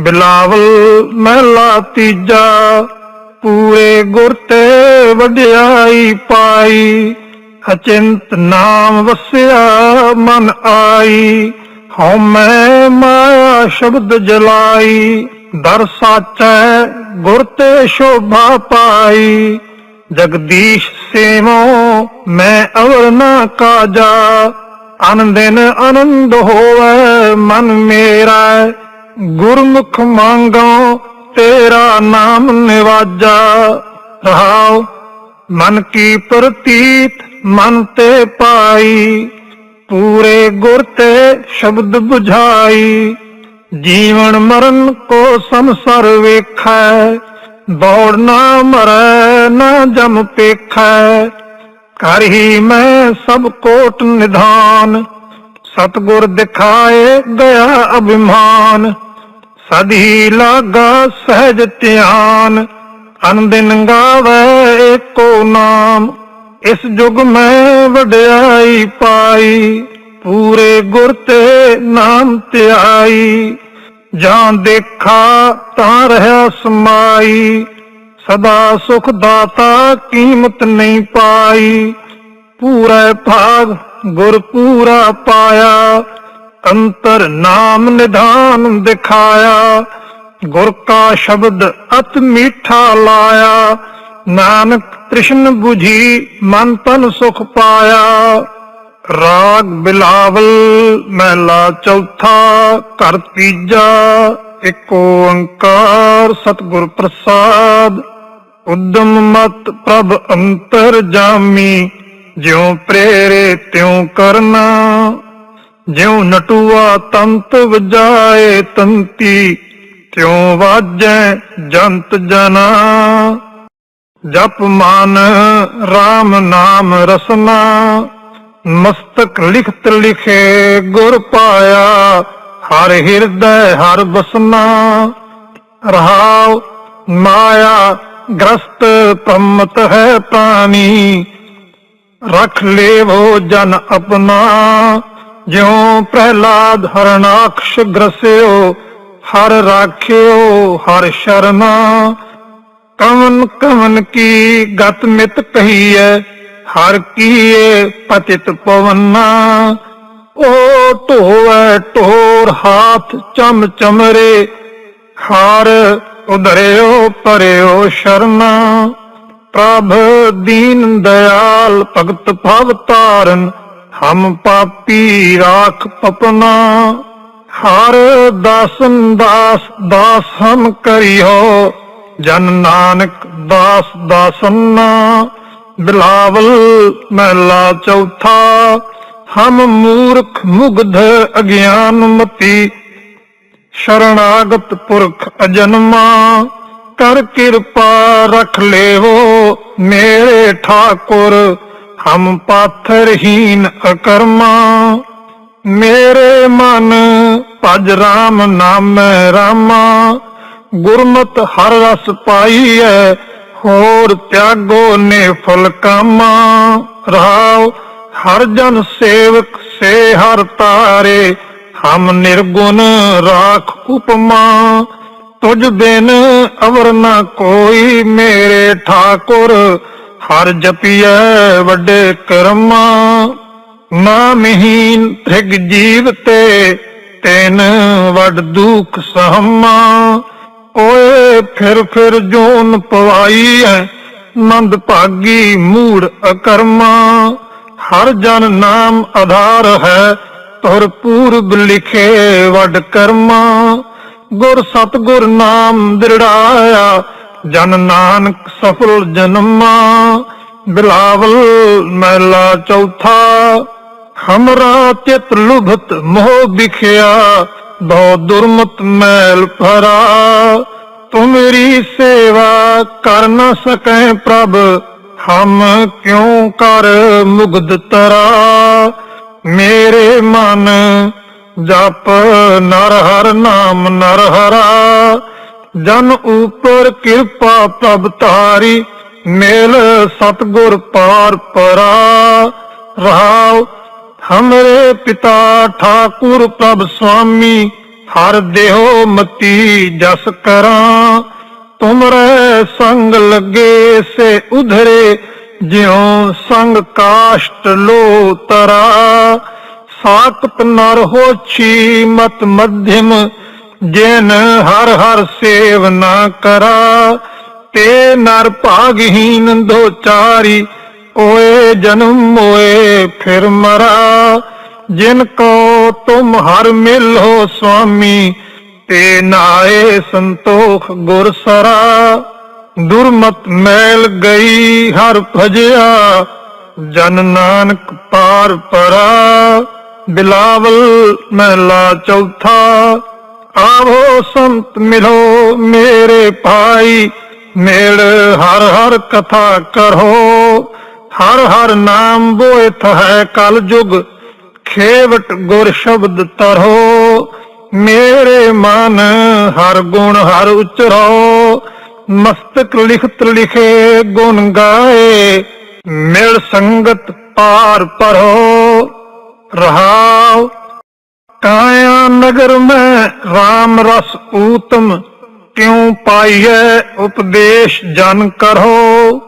ਬਿਲਾਵਲ ਮਹਿਲਾ ਤੀਜਾ, ਪੂਰੇ ਗੁਰ ਤੇ ਵਡਿਆਈ ਪਾਈ। ਅਚਿੰਤ ਨਾਮ ਵਸਿਆ ਮਨ ਆਈ। ਹਉ ਮੈਂ ਮਾਇਆ ਸ਼ਬਦ ਜਲਾਈ। ਦਰ ਸਾਚੈ ਗੁਰ ਤੇ ਸ਼ੋਭਾ ਪਾਈ। ਜਗਦੀਸ਼ ਸੇਵੋ, ਮੈਂ ਅਵਰ ਨਾ ਕਾਜਾ। ਅਨ ਆਨੰਦ ਹੋਵੇ ਮਨ ਮੇਰਾ। ਗੁਰਮੁਖ ਮੰਗੋ, ਤੇਰਾ ਨਾਮ ਨਿਵਾਜਾ। ਰਹਾਉ, ਮਨ ਕੀ ਪ੍ਰਤੀਤ, ਮਨ ਤੇ ਪਾਈ। ਪੂਰੇ ਗੁਰ ਤੇ ਸ਼ਬਦ 부ਝਾਈ ਜੀਵਨ ਮਰਨ ਕੋ ਸੰਸਰ ਵੇਖੈ। ਦੌੜ ਨਾ ਮਰੈ, ਨਾ ਜਮ ਪੇਖੈ। ਕਰ ਹੀ ਮੈਂ ਸਭ ਕੋਟ ਨਿਧਾਨ। ਸਤਗੁਰ ਦਿਖਾਏ ਗਿਆ ਅਭਿਮਾਨ। ਸਦੀ ਲਾਗਾ ਸਹਿਜ ਧਿਆਨ ਅਨੰਦਿਨ ਗਾਵੇ ਏਕੋ ਨਾਮ। ਇਸ ਯੁਗ ਮੈਂ ਵਡਿਆਈ ਪਾਈ, ਪੂਰੇ ਗੁਰ ਤੇ ਨਾਮ ਧਿਆਈ। ਜਾਂ ਦੇਖਾ ਤਾਂ ਰਹਾ ਸਮਾਈ, ਸਦਾ ਸੁਖ ਦਾਤਾ ਕੀਮਤ ਨਹੀਂ ਪਾਈ। ਪੂਰਾ ਭਾਗ ਗੁਰ ਪੂਰਾ ਪਾਇਆ ਅੰਤਰ ਨਾਮ ਨਿਧਾਨ ਦਿਖਾਇਆ, ਗੁਰ ਕਾ ਸ਼ਬਦ ਅਤ ਮੀਠਾ ਲਾਇਆ, ਨਾਨਕ ਤ੍ਰਿਸ਼ਨ ਬੁਝੀ ਮਨ ਤਨ ਸੁਖ ਪਾਇਆ। ਰਾਗ ਬਿਲਾਵਲ ਮਹਿਲਾ ਚੌਥਾ, ਘਰ ਤੀਜਾ ਏਕ ਓੰਕਾਰ ਸਤਿਗੁਰ ਪ੍ਰਸਾਦ। ਉਦਮ ਮਤ ਪ੍ਰਭ ਅੰਤਰ ਜਾਮੀ, ਜਿਉ ਪ੍ਰੇਰੇ ਤਿਉ ਕਰਨਾ। ਜਿਉ ਨਟੂਆ ਤੰਤ ਵਜਾਏ ਤੰਤੀ, ਤਿਉ ਵਾਜੈ ਜੰਤ ਜਨਾ। ਜਪ ਮਨ RAM ਨਾਮ ਰਸਨਾ, ਮਸਤਕ ਲਿਖਤ ਲਿਖੇ ਗੁਰ ਪਾਇਆ, ਹਰ ਹਿਰਦੈ ਹਰ ਬਸਨਾ। ਰਹਾਉ ਮਾਇਆ ਗ੍ਰਸਤ ਪੰਮਤ ਹੈ ਪ੍ਰਾਨੀ ਰਖ ਲੇਵੋ ਜਨ ਆਪਣਾ। ਜਿਉ ਪ੍ਰਹਿਲਾਦ ਹਰਨਾਕਸ਼ ਗ੍ਰਸਿਓ, ਹਰ ਰਾਖਿਓ ਹਰ ਸ਼ਰਮਾ। ਕਵਨ ਕਵਨ ਕੀ ਗਤ ਮਿਤ ਕਹੀਐ, ਹਰ ਕੀਏ ਪਤਿਤ ਪਵਨਾ। ਓ ਢੋਵੈ ਢੋਰ ਹਾਥ ਚਮ ਚਮਰੇ, ਹਾਰ ਉਧਰਿਓ ਪਰਿਓ ਸ਼ਰਨਾ ਪ੍ਰਭ ਦੀਨ ਦਇਆਲ ਭਗਤ ਭਵ ਤਾਰਨ ਹਮ ਪਾਪੀ ਰਾਖ ਪਪਨਾ, ਹਰ ਦਾਸਨ ਦਾਸ ਦਾਸ ਹਮ ਕਰਿਓ, ਜਨ ਨਾਨਕ ਦਾਸ ਦਾਸਨਾ, ਬਿਲਾਵਲ ਮਹਿਲਾ ਚੌਥਾ, ਹਮ ਮੂਰਖ ਮੁਗਧ ਅਗਿਆਨ ਮਤੀ ਸ਼ਰਣਾਗਤ ਪੁਰਖ ਅਜਨਮਾ, ਕਰ ਕਿਰਪਾ ਰਖ ਲੇਵੋ ਮੇਰੇ ਠਾਕੁਰ ਹਮ ਪਾਥਰਹੀਨ ਅਕਰਮਾ, ਮੇਰੇ ਮਨ ਭਜ ਰਾਮ ਨਾਮ ਰਾਮਾ। ਗੁਰਮਤ ਹਰ ਰਸ ਪਾਈਐ, ਹੋਰ ਤਿਆਗੋ ਨੇ ਫਲ ਕਾਮਾ। ਰਹਾਉ ਹਰ ਜਨ ਸੇਵਕ ਸੇ ਹਰ ਤਾਰੇ, ਹਮ ਨਿਰਗੁਣ ਰਾਖ ਉਪਮਾ। ਤੁਝ ਬਿਨ ਅਵਰ ਨਾ ਕੋਈ ਮੇਰੇ ਠਾਕੁਰ ਹਰ ਜਪੀਐ ਵੱਡੇ ਕਰਮਾ ਨਾਮਹੀਨ ਤ੍ਰਿਗ ਜੀਵ ਤੇ ਤੈਨ ਵੱਡ ਦੁਖ ਸਹਮਾ। ਓਏ ਫਿਰ ਫਿਰ ਜੋਨ ਪਵਾਈ ਐ ਮੰਦ ਭਾਗੀ ਮੂੜ ਅਕਰਮਾ। ਹਰ ਜਨ ਨਾਮ ਆਧਾਰ ਹੈ, ਤੁਰ ਪੂਰਬ ਲਿਖੇ ਵੱਡ ਕਰਮਾ। ਗੁਰ ਸਤਗੁਰ ਨਾਮ ਦਿੜਾਇਆ ਜਨ ਨਾਨਕ ਸਫਲ ਜਨਮਾ, ਬਿਲਾਵਲ ਮਹਿਲਾ ਚੌਥਾ, ਹਮਰਾ ਚਿਤ ਲੁਭਤ ਮੋਹ ਵਿਖਿਆ, ਬਹੁ ਦੁਰਮਤ ਮੈਲ ਭਰਾ। ਤੂੰ ਸੇਵਾ ਕਰ ਨਾ ਸਕੈ ਪ੍ਰਭ, ਹਮ ਕਿਉ ਕਰ ਮੁਗਧ ਤਰਾ? ਮੇਰੇ ਮਨ ਜਪ ਨਰ ਹਰ ਨਾਮ ਨਰ ਹਰਾ ਜਨ ਉਪਰ ਕਿਰਪਾ ਪ੍ਰਭ ਤਾਰੀ ਮੇਲ ਸਤਗੁਰ ਪਾਰ ਪਰਾ। ਰਹਾਉ, ਹਮਰੇ ਪਿਤਾ ਠਾਕੁਰ ਪ੍ਰਭ ਸੁਆਮੀ, ਹਰ ਦੇਹੋ ਮਤੀ ਜਸ ਕਰਾਂ। ਤੁਮਰੇ ਸੰਗ ਲੱਗੇ ਸੇ ਉਧਰੇ, ਜਿਉ ਸੰਗ ਕਾਸ਼ਟ ਲੋ ਤਰਾ। ਸਾਕਤ ਨਰ ਹੋਛੀ ਮਤ ਮਧਿਮ ਜਿਨ ਹਰ ਹਰ ਸੇਵ ਨਾ ਕਰਾ, ਤੇ ਨਰ ਭਾਗਹੀਨ ਦੋ ਚਾਰੀ, ਓਏ ਜਨਮ ਮੋਏ ਫਿਰ ਮਰਾ। ਜਿਨ ਕੋ ਤੁਮ ਹਰ ਮਿਲੋ ਸੁਆਮੀ, ਤੇ ਨਾਏ ਸੰਤੋਖ ਗੁਰ ਸਰਾ। ਦੁਰਮਤ ਮੈਲ ਗਈ ਹਰ ਭਜਿਆ, ਜਨ ਨਾਨਕ ਪਾਰ ਪਰਾ। ਬਿਲਾਵਲ ਮਹਿਲਾ ਚੌਥਾ ਆਵੋ ਸੰਤ ਮਿਲੋ ਮੇਰੇ ਭਾਈ, ਮੇਲ ਹਰ ਹਰ ਕਥਾ ਕਰੋ। ਹਰ ਹਰ ਨਾਮ ਬੋਇਥ ਹੈ ਕਲ ਜੁਗ, ਖੇਵਟ ਗੁਰ ਸ਼ਬਦ ਤਰੋ। ਮੇਰੇ ਮਨ ਹਰ ਗੁਣ ਹਰ ਉਚਰੋ, ਮਸਤਕ ਲਿਖਤ ਲਿਖੇ ਗੁਣ ਗਾਏ, ਮਿਲ ਸੰਗਤ ਪਾਰ ਪਰੋ। ਰਹਾਓ ਕਾਇਆ ਨਗਰ ਮੈਂ RAM ਰਸ ਊਤਮ ਕਿਉ ਪਾਈਐ ਉਪਦੇਸ਼ ਜਨ ਕਰੋ?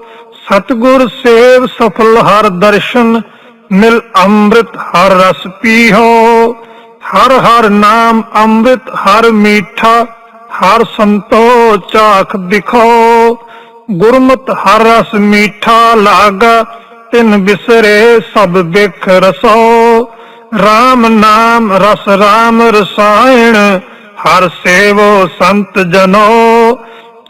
ਸਤਗੁਰ ਸੇਵ ਸਫਲ ਹਰ ਦਰਸ਼ਨ, ਮਿਲ ਅੰਮ੍ਰਿਤ ਹਰ ਰਸ ਪੀਹੋ। ਹਰ ਹਰ ਨਾਮ ਅੰਮ੍ਰਿਤ, ਹਰ ਮੀਠਾ, ਹਰ ਸੰਤੋ ਚਾਖ ਦਿਖੋ। ਗੁਰਮਤ ਹਰ ਰਸ ਮੀਠਾ ਲਾਗਾ, ਤਿਨ ਬਿਸਰੇ ਸਭ ਬਿਖ ਰਸੋ। RAM ਨਾਮ ਰਸ RAM ਰਸਾਇਣ, ਹਰ ਸੇਵੋ ਸੰਤ ਜਨੋ।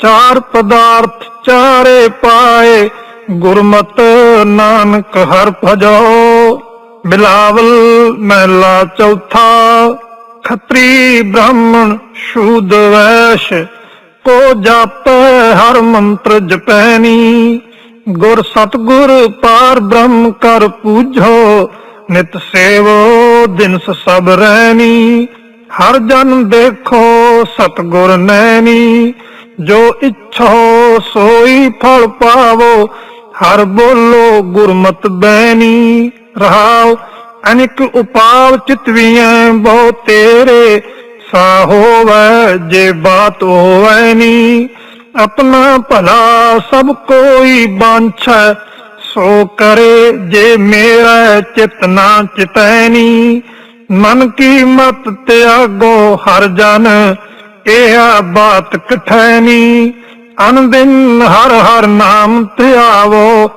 ਚਾਰ ਪਦਾਰਥ ਚਾਰੇ ਪਾਏ, ਗੁਰਮਤ ਨਾਨਕ ਹਰ ਭਜੋ। ਬਿਲਾਵਲ ਮਹਿਲਾ ਚੌਥਾ, ਖੱਤਰੀ ਬ੍ਰਾਹਮਣ ਸ਼ੂਦ ਵੈਸ਼। ਕੋ ਜਾਪੈ ਹਰ ਮੰਤਰ ਜਪੈਨੀ ਗੁਰ ਸਤਗੁਰ ਪਾਰ ਬ੍ਰਹਮ ਕਰ ਪੂਜੋ ਨਿਤ ਸੇਵੋ ਦਿਨਸ ਸਭ ਰਹਿਣੀ ਹਰ ਜਨ ਦੇਖੋ ਸਤਗੁਰ ਨੈਣੀ। ਜੋ ਇੱਛੋ ਸੋਈ ਫਲ ਪਾਵੋ, ਹਰ ਬੋਲੋ ਗੁਰਮਤ ਬੈਣੀ। ਰਹਾਉ ਅਨਿਕ ਉਪਾਵ ਚਿਤਵੀਐ ਬਹੁ ਤੇਰੇ ਸਾ ਹੋਵੈ ਜੇ ਬਾਤ ਹੋਵੈ ਨੀ। ਆਪਣਾ ਭਲਾ ਸਭ ਕੋਈ ਬਾਂਛੈ ਸੋ ਕਰੇ ਜੇ ਮੇਰਾ ਚਿਤ ਨਾ ਚਿਤੈ ਮਨ ਕੀ ਮਤ ਤਿਆਗੋ ਹਰ ਜਨ, ਇਹ ਬਾਤ ਕਠੈ ਅਨ ਦਿਨ ਹਰ ਹਰ ਨਾਮ ਧਿਆਵੋ,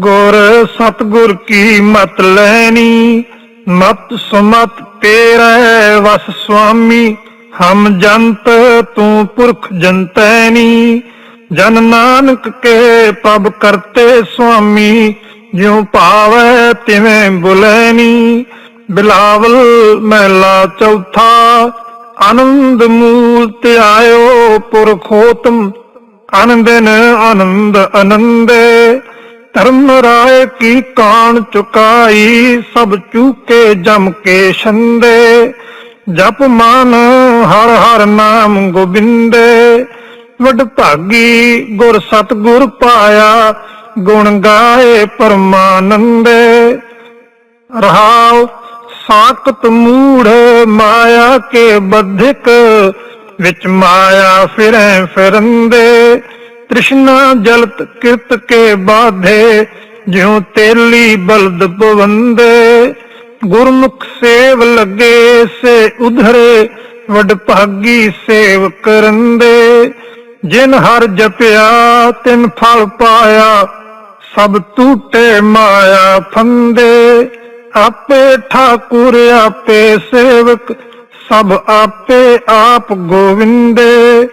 ਗੁਰ ਸਤਗੁਰ ਕੀ ਮਤ ਲੈਣੀ ਮਤ ਸੁਮਤ ਤੇਰੇ ਵਸ ਸੁਆਮੀ, ਹਮ ਜੰਤ ਤੂੰ ਪੁਰਖ ਜੰਤੈਨੀ ਜਨ ਨਾਨਕ ਕੇ ਪਬ ਕਰਤੇ ਸੁਆਮੀ, ਜਿਉ ਭਾਵੈ ਤਿਵੇਂ ਬੁਲੈਨੀ ਬਿਲਾਵਲ ਮਹਿਲਾ ਚੌਥਾ, ਆਨੰਦ ਮੂਲ ਧਿਆਇਓ ਪੁਰਖੋਤਮ ਆਨੰਦਨ ਆਨੰਦ ਅਨੰਦੇ। ਧਰਮ ਰਾਏ ਕੀ ਕਾਣ ਚੁਕਾਈ, ਸਭ ਚੂਕੇ ਜਮ ਕੇ ਛੰਦੇ। ਜਪ ਮਨ ਹਰ ਹਰ ਨਾਮ ਗੋਬਿੰਦੇ। ਵਡ ਭਾਗੀ ਗੁਰ ਸਤਗੁਰ ਪਾਇਆ, ਗੁਣ ਗਾਏ ਪਰਮਾਨੰਦੇ। ਰਹਾਉ ਸਾਕਤ ਮੂੜ ਮਾਇਆ ਕੇ ਬੱਧਿਕ, ਵਿੱਚ ਮਾਇਆ ਫਿਰੈ ਫਿਰੰਦੇ। ਤ੍ਰਿਸ਼ਨਾ ਜਲਤ ਕਿਰਤ ਕੇ ਬਾਧੇ, ਜਿਉ ਤੇਲੀ ਬਲਦ ਪਵੰਦੇ। ਗੁਰਮੁਖ ਸੇਵ ਲੱਗੇ, ਸੇ ਉਧਰੇ ਵਡ ਭਾਗੀ ਸੇਵ ਕਰੰਦੇ। ਜਿਨ ਹਰ ਜਪਿਆ, ਤਿਨ ਫਲ ਪਾਇਆ, ਸਭ ਟੂਟੇ ਮਾਇਆ ਫੰਦੇ। ਆਪੇ ਠਾਕੁਰ, ਆਪੇ ਸੇਵਕ, ਸਭ ਆਪੇ ਆਪ ਗੋਵਿੰਦੇ।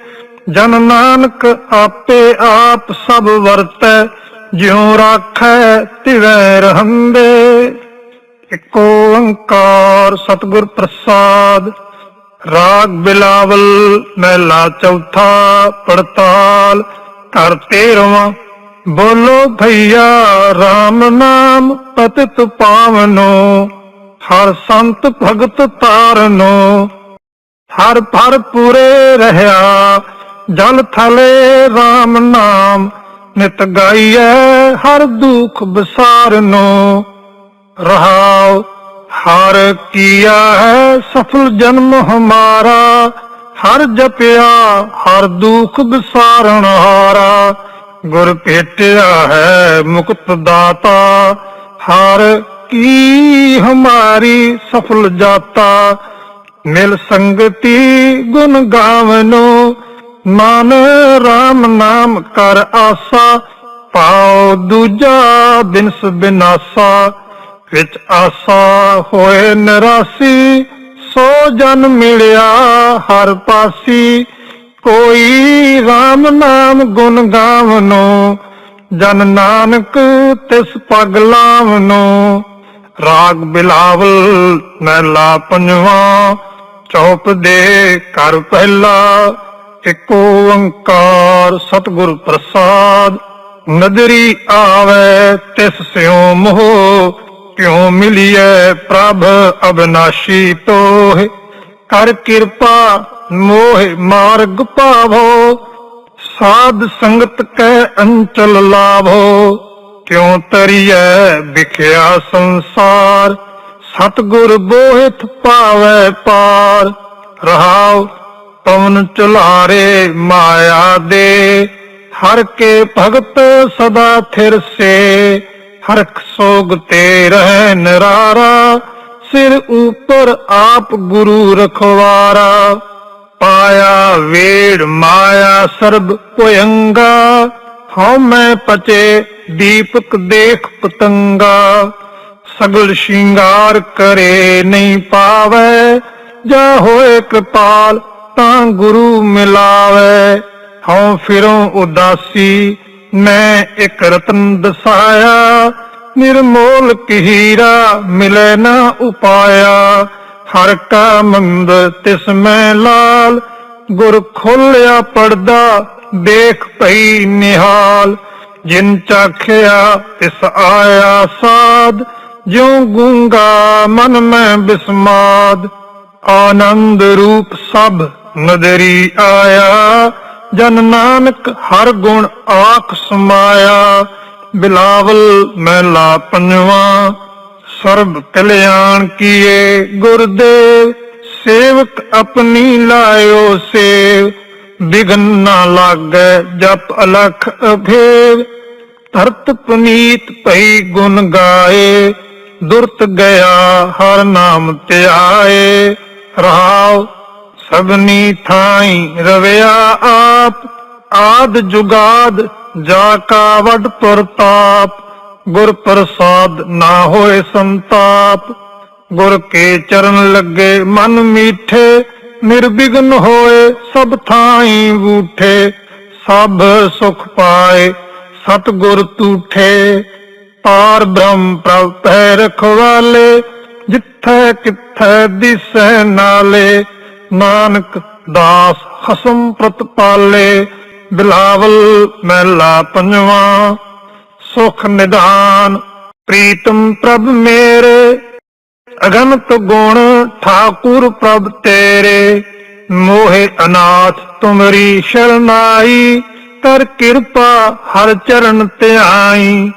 ਜਨ ਨਾਨਕ ਆਪੇ ਆਪ ਸਭ ਵਰਤੈ, ਜਿਉ ਰਾਖੈ ਤਿਵੈ ਰਹੰਦੇ। ਇਕ ਓੰਕਾਰ ਸਤਿਗੁਰ ਪ੍ਰਸਾਦ। ਰਾਗ ਬਿਲਾਵਲ ਮਹਿਲਾ ਚੌਥਾ ਪੜਤਾਲ ਕਰ ਤੇਰਵਾਂ ਬੋਲੋ ਭਈਆ RAM ਨਾਮ ਪਤਿਤ ਪਾਵਨੋ, ਹਰ ਸੰਤ ਭਗਤ ਤਾਰਨੋ, ਹਰ ਭਰ ਪੂਰੇ ਰਹਾ ਜਲ ਥਲੇ RAM ਨਾਮ, ਨਿਤ ਗਾਈਐ ਹਰ ਦੁਖ ਬਸਾਰਨੋ ਰਹਾਓ ਹਰ ਕੀਆ ਹੈ ਸਫਲ ਜਨਮ ਹਮਾਰਾ, ਹਰ ਜਪਿਆ, ਹਰ ਦੁਖ ਵਿਸਾਰਣ ਹਾਰਾ। ਗੁਰ ਭੇਟਿਆ ਹੈ ਮੁਕਤ ਦਾਤਾ, ਹਰ ਕੀ ਹਮਾਰੀ ਸਫਲ ਜਾਤਾ। ਮਿਲ ਸੰਗਤੀ ਗੁਣ ਗਾਵਨੋ, ਮਨ RAM ਨਾਮ ਕਰ ਆਸਾ ਪਾਉ ਦੂਜਾ ਬਿਨਸ ਬਿਨਾਸਾ। ਵਿੱਚ ਆਸਾ ਹੋਏ ਨਿਰਾਸੀ, ਸੋ ਜਨ ਮਿਲਿਆ ਹਰ ਪਾਸੀ। ਕੋਈ RAM ਨਾਮ ਗੁਣ ਗਾਵਨੋ, ਜਨ ਨਾਨਕ ਤਿਸ ਪਗ ਲਾਵਨੋ। ਰਾਗ ਬਿਲਾਵਲ ਮਹਿਲਾ ਪੰਜਵਾ, ਚੌਪ ਦੇ ਕਰ ਪਹਿਲਾ ਏਕ ਓੰਕਾਰ ਸਤਿਗੁਰ ਪ੍ਰਸਾਦ। ਨਦਰੀ ਆਵੇ ਤਿਸ ਸਿਉ ਮੋਹ ਕਿਉ ਮਿਲਿਐ ਪ੍ਰਭ ਅਬਨਾਸ਼ੀ ਤੋਹਿ? ਕਰ ਕਿਰਪਾ, ਮੋਹਿ ਮਾਰਗ ਪਾਵੋ। ਸਾਧ ਸੰਗਤ ਕੈ ਅੰਚਲ ਲਾਭੋ ਕਿਉ ਤਰੀਐ ਵਿਖਿਆ ਸੰਸਾਰ? ਸਤਗੁਰ ਬੋਹਿਤ ਪਾਵੈ ਪਾਰ। ਰਹਾਉ ਪਵਨ ਚੁਲਾਰੇ ਮਾਇਆ ਦੇ। ਹਰ ਕੇ ਭਗਤ ਸਦਾ ਥਿਰ ਸੇ। ਹਰਖ ਸੋਗ ਤੇ ਰਹਿ ਨਰਾਰਾ, ਸਿਰ ਉਪਰ ਆਪ ਗੁਰੂ ਰਖਵਾਰਾ। ਪਾਇਆ ਵੇੜ, ਮਾਇਆ ਸਰਬ ਭੁਯੰਗਾ ਹਉ ਮੈਂ ਪਚੇ ਦੀਪਕ ਦੇਖ ਪਤੰਗਾ। ਸਗਲ ਸ਼ਿੰਗਾਰ ਕਰੇ ਨਹੀਂ ਪਾਵੇ, ਜਾ ਹੋਏ ਕਿਰਪਾਲ ਤਾਂ ਗੁਰੂ ਮਿਲਾਵੇ। ਹਉ ਫਿਰੋਂ ਉਦਾਸੀ ਮੈਂ ਇੱਕ ਰਤਨ ਦਸਾਇਆ, ਨਿਰਮੋਲ ਹੀਰਾ ਮਿਲੇ ਨਾ ਉਪਾਇਆ। ਹਰ ਕਾ ਮੰਦ ਤਿਸ ਮੈਂ ਲਾਲ, ਗੁਰ ਖੋਲਿਆ ਪਰਦਾ, ਦੇਖ ਭਈ ਨਿਹਾਲ। ਜਿਨ ਚਾਖਿਆ ਤਿਸ ਆਇਆ ਸਾਧ, ਜਿਉ ਗੂੰਗਾ ਮਨ ਮੈਂ ਬਿਸਮਾਦ। ਆਨੰਦ ਰੂਪ ਸਭ ਨਦਰੀ ਆਇਆ ਜਨ ਨਾਨਕ ਹਰ ਗੁਣ ਆਖ ਸਮਾਇਆ, ਬਿਲਾਵਲ ਮਹਿਲਾ ਪੰਜਵਾ, ਸਰਬ ਕਲਿਆਣ ਕੀਏ ਗੁਰਦੇਵ, ਸੇਵਕ ਆਪਣੀ ਲਾਇਓ ਸੇਵ ਬਿਗਨ ਨਾ ਲਾਗੈ ਜਪ ਅਲਖ ਅਭੇਵ, ਧਰਤ ਪੁਨੀਤ ਭਈ ਗੁਣ ਗਾਏ, ਦੁਰਤ ਗਿਆ ਹਰ ਨਾਮ ਧਿਆਏ, ਰਹਾਉ ਸਭਨੀ ਥਾਈ ਰਵਿਆ ਆਪ, ਆਦ ਜੁਗਾਦ ਜਾ ਕਾ ਵੱਡ ਪ੍ਰਤਾਪ ਗੁਰ ਪ੍ਰਸਾਦ ਨਾ ਹੋਏ ਸੰਤਾਪ। ਗੁਰ ਕੇ ਚਰਨ ਲੱਗੇ ਮਨ ਮੀਠੇ, ਨਿਰਵਿਘਨ ਹੋਏ ਸਭ ਥਾਈ ਬੂਠੇ, ਸਭ ਸੁਖ ਪਾਏ ਸਤਗੁਰ ਤੂਠੇ। ਪਾਰ ਬ੍ਰਹਮ ਪ੍ਰਭ ਰਖਵਾਲੇ, ਜਿੱਥੈ ਕਿੱਥੈ ਦਿਸੈ ਨਾਲੇ ਨਾਨਕ ਦਾਸ ਹਸਮ ਪ੍ਰਤਪਾਲੇ ਬਿਲਾਵਲ ਮਹਿਲਾ ਪੰਜਵਾ, ਸੁਖ ਨਿਦਾਨ ਪ੍ਰੀਤਮ ਪ੍ਰਭ ਮੇਰੇ ਅਗਨਤ ਗੁਣ ਠਾਕੁਰ ਪ੍ਰਭ ਤੇਰੇ, ਮੋਹਿ ਅਨਾਥ ਤੁਮਰੀ ਸ਼ਰਨਾਈ ਕਰ ਕਿਰਪਾ ਹਰ ਚਰਨ ਧਿਆਈ,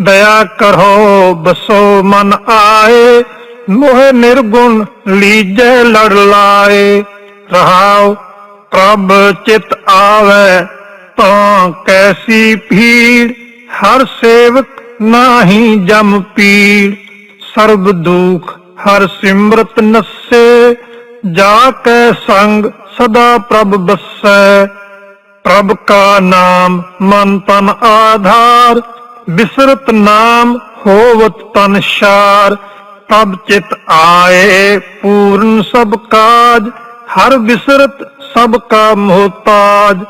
ਦਇਆ ਕਰੋ ਬਸੋ ਮਨ ਆਏ ਮੋਹਿ ਨਿਰਗੁਣ ਲੀਜੈ ਲੜ ਲਾਏ। ਰਹਾਉ ਪ੍ਰਭ ਚਿਤ ਆਵੇ, ਤਾਂ ਕੈਸੀ ਭੀੜ? ਹਰ ਸੇਵਕ ਨਾਹੀ ਜਮ ਪੀੜ। ਸਰਬ ਦੁਖ ਹਰ ਸਿਮਰਤ ਨਸੇ, ਜਾ ਕੈ ਸੰਗ ਸਦਾ ਪ੍ਰਭ ਬਸੈ। ਪ੍ਰਭ ਕਾ ਨਾਮ ਮਨ ਤਨ ਆਧਾਰ, ਬਿਸਰਤ ਨਾਮ ਹੋਵਤ ਤਨ ਸ਼ਾਰ। ਤਬ ਚਿਤ ਆਏ, ਪੂਰਨ ਸਭ ਕਾਜ, ਹਰ ਵਿਸਰਤ ਸਭ ਕਾ ਮੋਹਤਾਜ।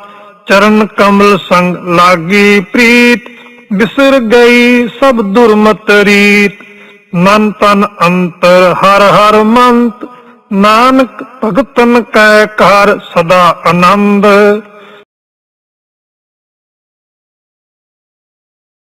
ਚਰਨ ਕਮਲ ਸੰਗ ਲਾਗੀ ਪ੍ਰੀਤ ਵਿਸਰ ਗਈ ਸਭ ਦੁਰਮਤ ਰੀਤ। ਮਨ ਤਨ ਅੰਤਰ ਹਰ ਹਰ ਮੰਤ, ਨਾਨਕ ਭਗਤਨ ਕੈ ਘਰ ਸਦਾ ਆਨੰਦ।